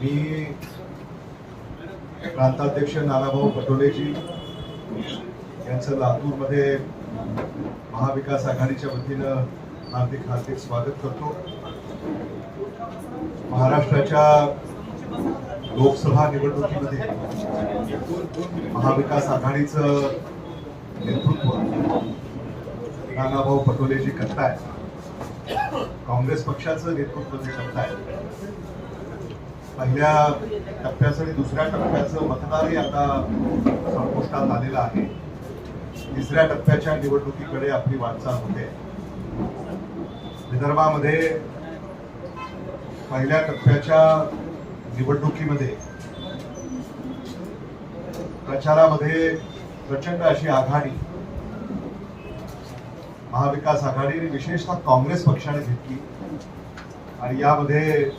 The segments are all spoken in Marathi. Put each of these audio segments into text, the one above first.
मी प्रांताध्यक्ष नानाभाऊ पटोलेजी यांचं लातूरमध्ये महाविकास आघाडीच्या वतीनं हार्दिक हार्दिक स्वागत करतो. महाराष्ट्राच्या लोकसभा निवडणुकीमध्ये महाविकास आघाडीचं नेतृत्व. नानाभाऊ पटोलेजी करताय काँग्रेस पक्षाचं नेतृत्व जे करताय पहिल्या टप्प्याचं आणि दुसऱ्या टप्प्याचं मतदारही आता संपुष्टात आलेलं आहे. तिसऱ्या टप्प्याच्या निवडणुकीकडे आपली वाटचाल होते. विदर्भामध्ये पहिल्या टप्प्याच्या निवडणुकीमध्ये प्रचारामध्ये प्रचंड अशी आघाडी. महाविकास आघाडी विशेषतः काँग्रेस पक्षाने घेतली. आणि यामध्ये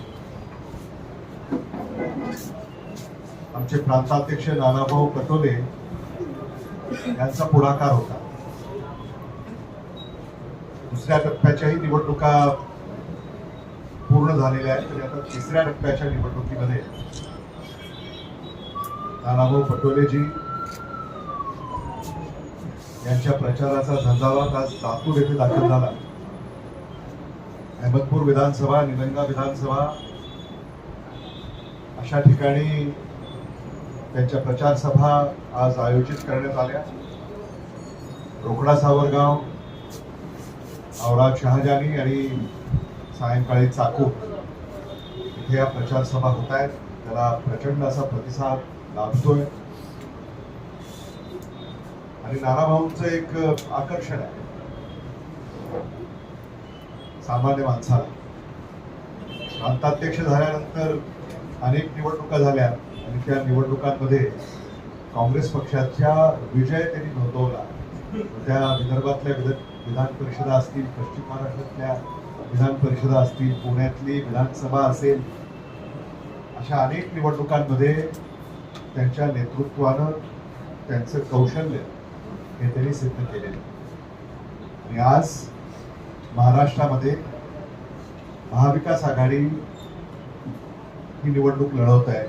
आमचे प्रांताध्यक्ष नानाभाऊ पटोले यांचा पुढाकार होता. दुसऱ्या टप्प्याच्याही निवडणुका पूर्ण झालेल्या आहेत. तरी आता तिसऱ्या टप्प्याच्या निवडणुकीमध्ये नानाभाऊ पटोलेजी यांच्या प्रचाराचा झंझावात आज लातूर येथे दाखल झाला. अहमदपूर विधानसभा निलंगा विधानसभा अशा ठिकाणी त्यांच्या प्रचार सभा आज आयोजित करण्यात आल्या. रोकडा सावरगाव औराब शहाजानी आणि सायंकाळी चाकू इथे या प्रचार सभा होत आहेत. त्याला प्रचंड असा प्रतिसाद लाभतोय. आणि नानाभाऊंचं एक आकर्षण आहे. सामान्य माणसाला. प्रांताध्यक्ष झाल्यानंतर अनेक निवडणुका झाल्या आणि त्या निवडणुकांमध्ये काँग्रेस पक्षाच्या विजय त्यांनी नोंदवला. त्या विदर्भातल्या विद विधान परिषदा असतील पश्चिम महाराष्ट्रातल्या विधान परिषदा असतील पुण्यातली विधानसभा असेल अशा अनेक निवडणुकांमध्ये त्यांच्या नेतृत्वानं त्यांचं कौशल्य हे त्यांनी सिद्ध केलेलं. आणि आज महाराष्ट्रामध्ये महाविकास आघाडी ही निवडणूक लढवत आहे.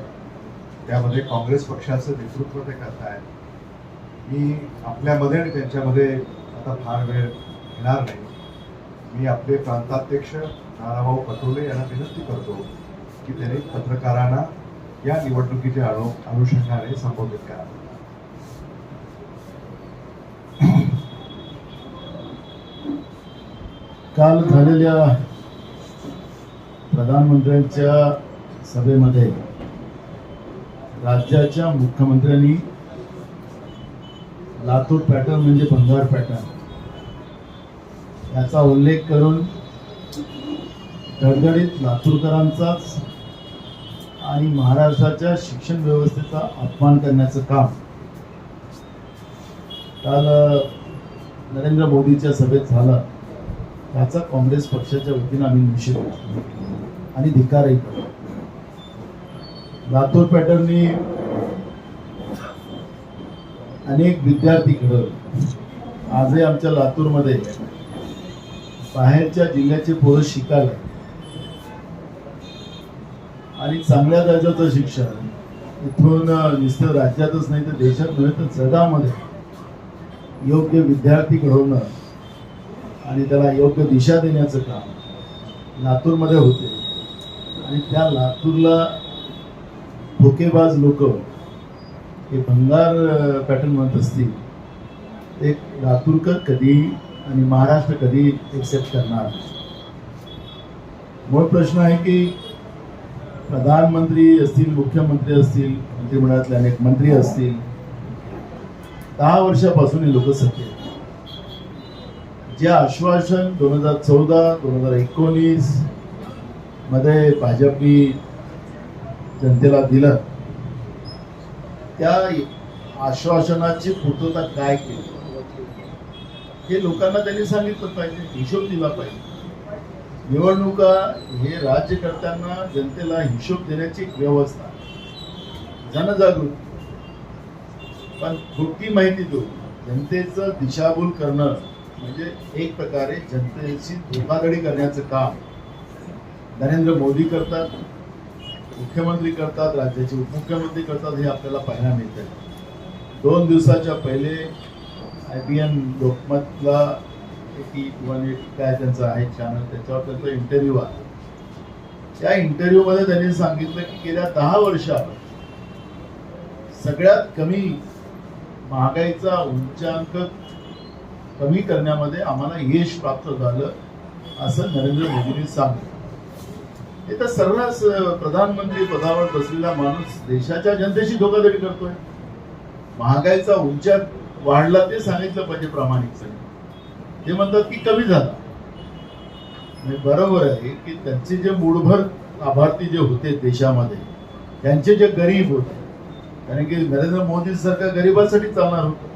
त्यामध्ये काँग्रेस पक्षाचं नेतृत्व ते करत आहे मी आपल्यामध्ये आणि त्यांच्यामध्ये आता फार वेळ घेणार नाही. मी आपले प्रांताध्यक्ष नाराभाऊ पटोले यांना विनंती करतो की त्यांनी पत्रकारांना या निवडणुकीच्या अनु अनुषंगाने संबोधित करावं काल झालेल्या प्रधानमंत्र्यांच्या सभेमध्ये राज्याच्या मुख्यमंत्र्यांनी लातूर पॅटर्न म्हणजे भंगार पॅटर्न. याचा उल्लेख करून धडधडीत लातूरकरांचाच आणि महाराष्ट्राच्या शिक्षण व्यवस्थेचा अपमान करण्याचं काम काल नरेंद्र मोदीच्या सभेत झालं. याचा काँग्रेस पक्षाच्या वतीनं आम्ही निषेध करतो आणि धिकारही करतो लातूर पॅटर्ननी अनेक विद्यार्थी घडवले आजही आमच्या लातूरमध्ये बाहेरच्या जिल्ह्याचे पोरं शिकायला आणि चांगल्या दर्जाचं शिक्षण इथून नुसतं राज्यातच नाही तर देशात नव्हे तर जगामध्ये योग्य विद्यार्थी घडवणं आणि त्याला योग्य दिशा देण्याचं काम लातूरमध्ये होते. आणि त्या लातूरला धोकेबाज लोक हे भंगार पॅटर्न म्हणत असतील ते लातूरकर कधी आणि महाराष्ट्र कधी एक्सेप्ट करणार? मूळ प्रश्न आहे की प्रधानमंत्री असतील मुख्यमंत्री असतील मंत्रिमंडळातले अनेक मंत्री असतील दहा वर्षापासून हे लोक सत्तेत जे आश्वासन दोन हजार चौदा दोन हजार एकोणीसमध्ये भाजपनी जनतेला दिलं त्या आश्वासनाची पूर्तता काय केली? हे लोकांना त्यांनी सांगितलं पाहिजे हिशोब दिला पाहिजे. निवडणुका हे राज्यकर्त्यांना जनतेला हिशोब देण्याची एक व्यवस्था. जनजागृती. पण खोटी माहिती देऊ. जनतेचं दिशाभूल करणं. म्हणजे एक प्रकारे जनतेशी धोकाधडी करण्याचं काम नरेंद्र मोदी करतात मुख्यमंत्री करतात राज्याचे उपमुख्यमंत्री करतात हे आपल्याला पाहायला मिळतं दोन दिवसाच्या पहिले आय बी एन लोकमतला वन काय त्यांचं आहे चॅनल त्याच्यावर त्यांचा इंटरव्ह्यू आहे त्या इंटरव्ह्यूमध्ये त्यांनी सांगितलं की गेल्या दहा वर्षात सगळ्यात कमी महागाईचा उंचांक कमी करण्यामध्ये आम्हाला यश प्राप्त झालं असं नरेंद्र मोदींनी सांगितलं. हे तर सर्रास प्रधानमंत्री पदावर बसलेला माणूस देशाच्या जनतेशी धोकाधडी करतोय. महागाईचा उंचा वाढला ते सांगितलं पाहिजे प्रामाणिकपणे. ते म्हणतात की कमी झाला. बरोबर आहे की त्यांचे जे मूळभर लाभार्थी जे होते देशामध्ये त्यांचे जे गरीब होते कारण की नरेंद्र मोदी सरकार गरिबांसाठी चालणार होतं.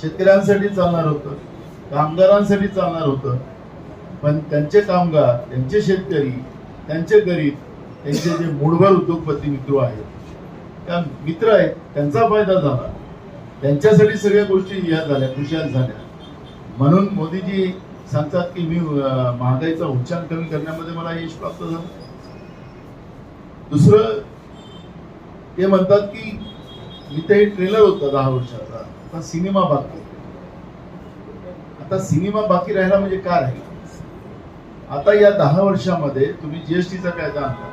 शेतकऱ्यांसाठी चालणार होतं कामगारांसाठी चालणार होतं. पण त्यांचे कामगार त्यांचे शेतकरी त्यांचे गरीब त्यांचे जे मूळभर उद्योगपती मित्र आहेत त्या मित्र आहेत त्यांचा फायदा झाला. त्यांच्यासाठी सगळ्या गोष्टी या झाल्या खुशाल झाल्या. म्हणून मोदीजी सांगतात की मी महागाईचा उच्चांक कमी करण्यामध्ये मला यश प्राप्त झालं. दुसरं ते म्हणतात की इथे एक ट्रेलर होता दहा वर्षाचा. आता सिनेमा बाकी आता सिनेमा बाकी राहिला म्हणजे काय राहील? आता या दहा वर्षामध्ये तुम्ही जीएसटीचा कायदा आणला.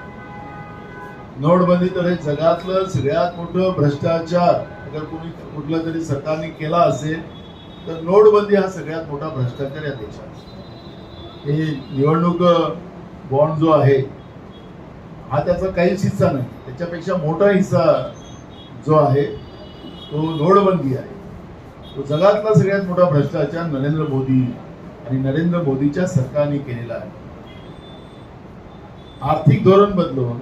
नोटबंदी तर हे जगातलं सगळ्यात मोठं भ्रष्टाचार. अगर कोणी कुठलं तरी सरकारने केला असेल तर नोटबंदी हा सगळ्यात मोठा भ्रष्टाचार या देशात. हे निवडणूक बॉन्ड जो आहे हा त्याचा काहीच हिस्सा नाही. त्याच्यापेक्षा मोठा हिस्सा जो आहे तो नोटबंदी आहे. तो जगातला सगळ्यात मोठा भ्रष्टाचार नरेंद्र मोदी आणि नरेंद्र मोदीच्या सरकारने केलेला आहे. आर्थिक धोरण बदलून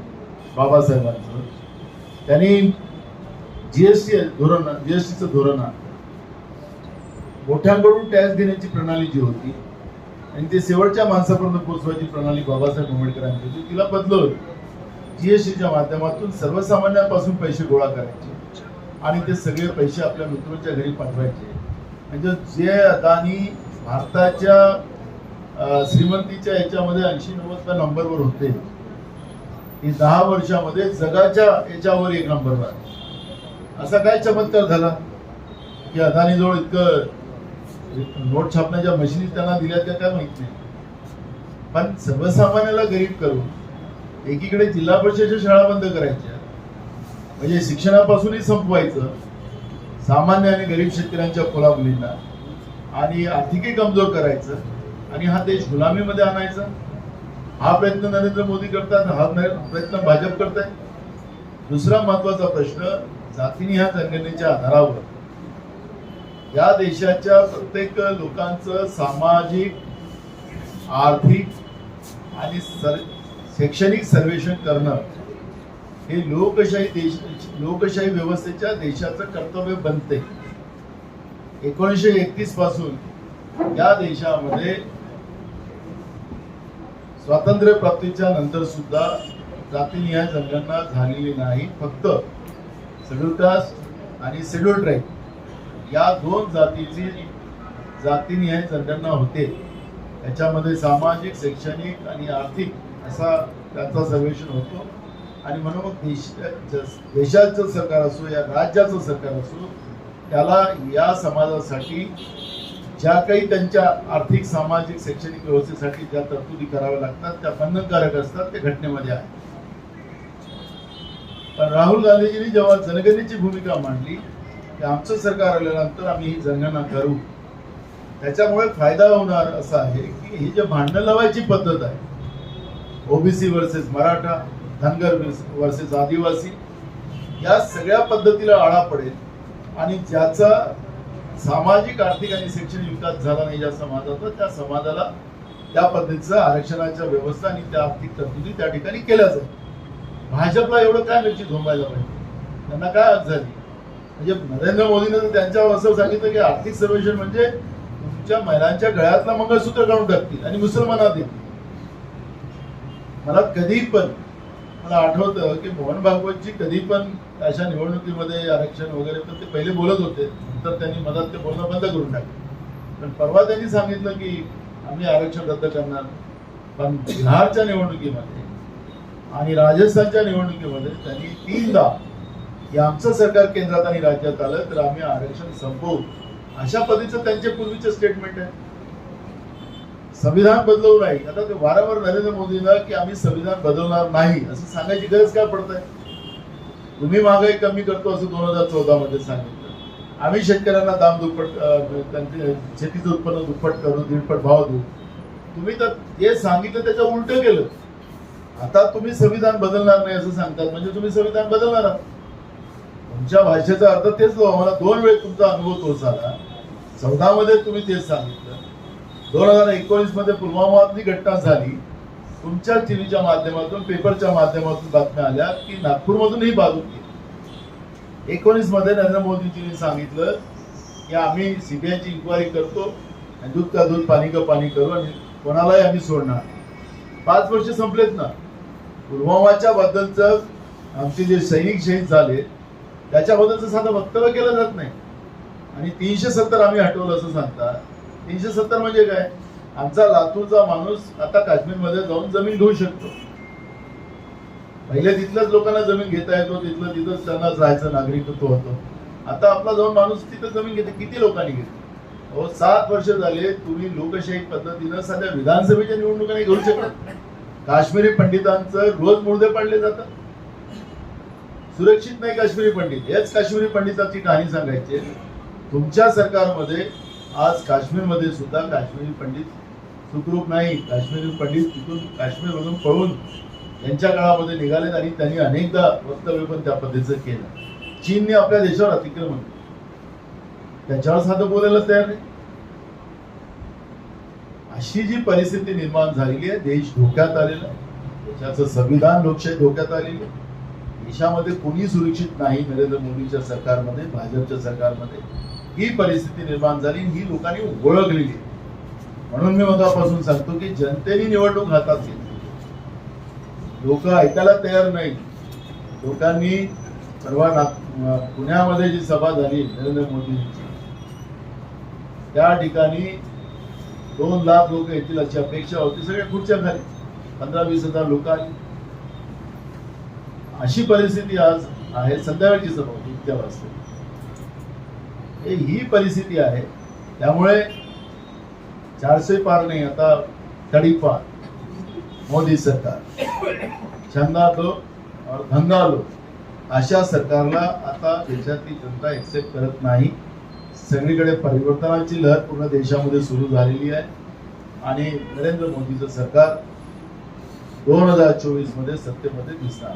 बाबासाहेबांचं त्यांनी जीएसटी धोरण जीएसटीचं धोरण मोठ्यांकडून टॅक्स घेण्याची प्रणाली जी होती आणि ते शेवटच्या माणसापर्यंत पोहोचवायची प्रणाली बाबासाहेब आंबेडकरांची होती तिला बदलून जीएसटीच्या माध्यमातून सर्वसामान्यांपासून पैसे गोळा करायचे. आणि ते सगळे पैसे आपल्या मित्रांच्या घरी पाठवायचे. म्हणजे जे अदानी भारताच्या श्रीमंतीच्या याच्यामध्ये ऐंशी नव्वदच्या नंबरवर होते. ही दहा वर्षामध्ये जगाच्या याच्यावर एक नंबरवर आहे. असा काय चमत्कार झाला? की अदानीजवळ इतकं नोट छापण्याच्या मशिनी त्यांना दिल्या त्या काय माहीत नाही. पण सर्वसामान्याला गरीब करून एकीकडे जिल्हा परिषदेच्या शाळा बंद करायच्या म्हणजे शिक्षणापासूनही संपवायचं. सामान्य आणि गरीब शेतकऱ्यांच्या खोला मुलींना आणि आर्थिकही कमजोर करायचं. आणि हा देश गुलामीमध्ये आणायचा. हा प्रयत्न नरेंद्र मोदी करतात हा प्रयत्न भाजप करत आहे दुसरा महत्त्वाचा प्रश्न जातीनिहाय संघटनेच्या आधारावर. या देशाच्या प्रत्येक लोकांचं सामाजिक आर्थिक आणि सर शैक्षणिक सर्वेक्षण करणं हे लोकशाही देश लोकशाही व्यवस्थेच्या देशाचं कर्तव्य बनते. एकोणीसशे एकतीसपासून या देशामध्ये स्वातंत्र्य प्राप्तीच्या नंतर सुद्धा जातीनिहाय जनगणना झालेली नाही. फक्त शेड्यूल कास्ट आणि शेड्यूल ट्राईब या दोन जातीची जातीनिहाय जनगणना होते. याच्यामध्ये सामाजिक शैक्षणिक आणि आर्थिक असा त्याचा सर्वेक्षण होतो. आणि म्हणून मग देश देशाचं सरकार असो या राज्याचं सरकार असो त्याला या समाजासाठी ज्या काही त्यांच्या आर्थिक सामाजिक शैक्षणिक व्यवस्थेसाठी ज्या तरतुदी कराव्या लागतात त्या बंधनकारक असतात ते घटनेमध्ये आहे पण राहुल गांधीजींनी जेव्हा जनगणनेची भूमिका मांडली की आमचं सरकार आल्यानंतर आम्ही ही जनगणना करू. त्याच्यामुळे फायदा होणार असा आहे की ही जे भांडणं लावायची पद्धत आहे OBC versus Maratha Dhangar versus Adivasi या सगळ्या पद्धतीला आळा पडेल आणि ज्याचा सामाजिक आर्थिक आणि शैक्षणिक विकास झाला नाही ज्या समाजाचा त्या समाजाला त्या पद्धतीचं आरक्षणाच्या व्यवस्था आणि त्या आर्थिक तरतुदी त्या ठिकाणी केल्या जाईल. भाजपला एवढं काय मिरची झोंबायला पाहिजे? त्यांना काय अर्थ झाली म्हणजे नरेंद्र मोदीने तर त्यांच्यावर असं सांगितलं की आर्थिक सर्वेक्षण म्हणजे तुमच्या महिलांच्या गळ्यातलं मंगळसूत्र काढून टाकतील आणि मुसलमानात येतील. मला कधी पण मला आठवतं की मोहन भागवतजी कधी पण अशा निवडणुकीमध्ये आरक्षण वगैरे तर ते पहिले बोलत होते. नंतर त्यांनी मधात ते बोलणं बंद करून टाकलं. पण परवा त्यांनी सांगितलं की आम्ही आरक्षण रद्द करणार. पण बिहारच्या निवडणुकीमध्ये आणि राजस्थानच्या निवडणुकीमध्ये त्यांनी तीनदा की आमचं सरकार केंद्रात आणि राज्यात आलं तर आम्ही आरक्षण संपवू. अशा पद्धतीचं त्यांचे पूर्वीचे स्टेटमेंट आहे संविधान बदलवू नाही. आता ते वारंवार नरेंद्र मोदींना की आम्ही संविधान बदलणार नाही असं सांगायची गरज काय पडत आहे तुम्ही महागाई कमी करतो असं दोन हजार चौदा मध्ये सांगितलं. आम्ही शेतकऱ्यांना दाम दुप्पट त्यांचे शेतीचं उत्पन्न दुप्पट करू दीडपट भाव देऊ. तुम्ही तर जे सांगितलं त्याच्या उलट केलं. आता तुम्ही संविधान बदलणार नाही असं सांगतात म्हणजे तुम्ही संविधान बदलणार आहात. तुमच्या भाषेचा अर्थ तेच आम्हाला दोन वेळ तुमचा अनुभव तो झाला. चौदा मध्ये तुम्ही तेच सांगितलं. दोन हजार एकोणीसमध्ये पुलवामातली घटना झाली. तुमच्या टीव्हीच्या माध्यमातून पेपरच्या माध्यमातून बातम्या आल्या की नागपूरमधून ही बाजू केली. एकोणीसमध्ये नरेंद्र मोदीजींनी सांगितलं की आम्ही सीबीआयची इन्क्वायरी करतो आणि दूध का दूध पाणी का पाणी करू आणि कोणालाही आम्ही सोडणार पाच वर्ष संपलेत ना. पुलवामाच्या बद्दलचं आमचे जे सैनिक शहीद झाले त्याच्याबद्दलचं साधं वक्तव्य केलं जात नाही. आणि तीनशे सत्तर आम्ही हटवलं असं सांगतात. तीनशे सत्तर म्हणजे काय? आमचा लातूरचा माणूस आता काश्मीरमध्ये जाऊन जमीन घेऊ शकतो. पहिले तिथल्याच लोकांना जमीन घेता येतो तिथलं तिथंच त्यांनाच राहायचं नागरिकत्व होतं. आता आपला जाऊन माणूस तिथं जमीन घेते किती लोकांनी घेतली अहो सात वर्ष झाले तुम्ही लोकशाही पद्धतीनं सध्या विधानसभेच्या निवडणुका घेऊ शकत. काश्मीरी पंडितांचं रोज मुर्दे पाडले जातात. सुरक्षित नाही काश्मीरी पंडित. हेच काश्मीरी पंडितांची कहाणी सांगायची तुमच्या सरकारमध्ये आज काश्मीरमध्ये सुद्धा काश्मीरी पंडित सुखरूप नाही. काश्मीरी पंडित तिथून काश्मीरमधून पळून त्यांच्या काळामध्ये निघालेत आणि त्यांनी अनेकदा वक्तव्य पण त्या पद्धतीचं केलं. चीनने आपल्या देशावर अतिक्रमण केलं. त्याच्यावर साधं बोलायला तयार नाही. अशी जी परिस्थिती निर्माण झालेली आहे देश धोक्यात आलेला आहे. देशाचं संविधान लोकशाही धोक्यात आलेली देशामध्ये कोणी सुरक्षित नाही नरेंद्र मोदीच्या सरकारमध्ये भाजपच्या सरकारमध्ये. ही परिस्थिती निर्माण झाली ही लोकांनी ओळखलेली. आहे म्हणून मी मगापासून सांगतो की जनतेने निवडणूक हातात घेतली. लोक ऐकायला तयार नाही. लोकांनी परवा पुण्यामध्ये जी सभा झाली नरेंद्र मोदींची त्या ठिकाणी दोन लाख लोक येतील अशी अपेक्षा होती. सगळ्या खुर्च्या खाली. पंधरा वीस हजार लोक आली. अशी परिस्थिती आज आहे. संध्याकाळची सभा होती. इतक्या वाजता. ही परिस्थिती आहे. त्यामुळे चारशे पार नाही आता तडी पार. मोदी सरकार. छंदा लो और धंदा लो अशा सरकारला आता देशातली जनता एक्सेप्ट करत नाही. सगळीकडे परिवर्तनाची लहर पूर्ण देशामध्ये सुरू झालेली आहे. आणि नरेंद्र मोदीचं सरकार दोन हजार चोवीसमध्ये सत्तेमध्ये दिसणार